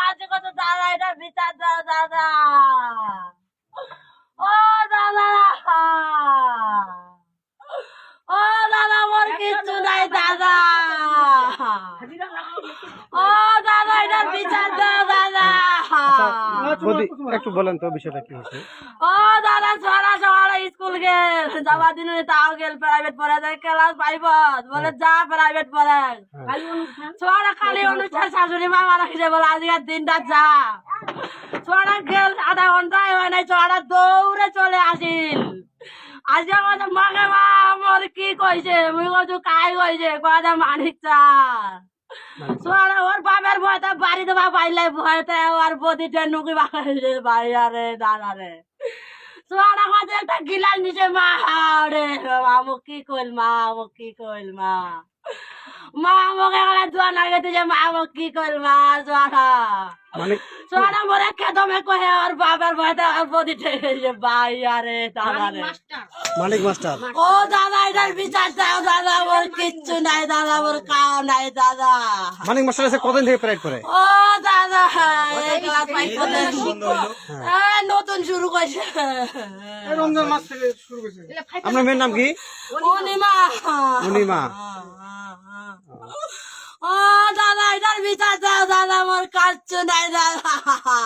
কাছে কত দাদা এটা বিচার দাও দাদা। ও দাদা। ও দাদা মোর কিচ্ছু নাই দাদা। ও দাদা এটার বিচার দাও দাদা। একটু বলেন তো বিষয়টা কি হয়েছে? ও দাদা ছড়া গেল দিন তাও গেল প্রাইভেট পড়ে যায় ক্লাস বলে যা প্রাইভেট পড়ে ছড়া খালি অনুষ্ঠান শাশুড়ি মা মারা খেয়ে বলে আজকের দিনটা যা। ছড়া গেল আধা ঘন্টায় হয় নাই ছড়া দৌড়ে চলে আসিল। আজকে আমাদের মাকে মা আমার কি কইছে? মুই কইছু কাই কইছে? কয়টা মানিক চার সোয়ারা ওর বাবার ভয়তে বাড়িতে বা পাইলে ভয়তে ওর বদিটা নুকি বাড়াইছে বাইরে দাঁড়ারে সোয়ারা মাঝে একটা গিলাস নিচে মা। রে আমু কি কইল মা? আমু কি কইল মা? মা আমাকে যে মা। আমু কি কইল মা? সোয়ারা মানে সোয়ারা মরে খেদমে কহে ওর বাবার ভয়তে ওর বদিটা গেছে বাইরে দাঁড়ারে মানিক মাস্টার। ও দাদা এটার বিচার দাও দাদা ওর কিচ্ছু নাই দাদা ওর খাওয়া নাই দাদা। মানিক মাস্টার এসে কতদিন থেকে করে? ও দাদা ক্লাস ফাইভ নতুন শুরু করছে। রমজান মাস থেকে শুরু করেছে। আপনার মেয়ের নাম কি? অনিমা অনিমা। ও দাদা এটার বিচার দাও দাদা আমার কাজ নাই দাদা দাদা।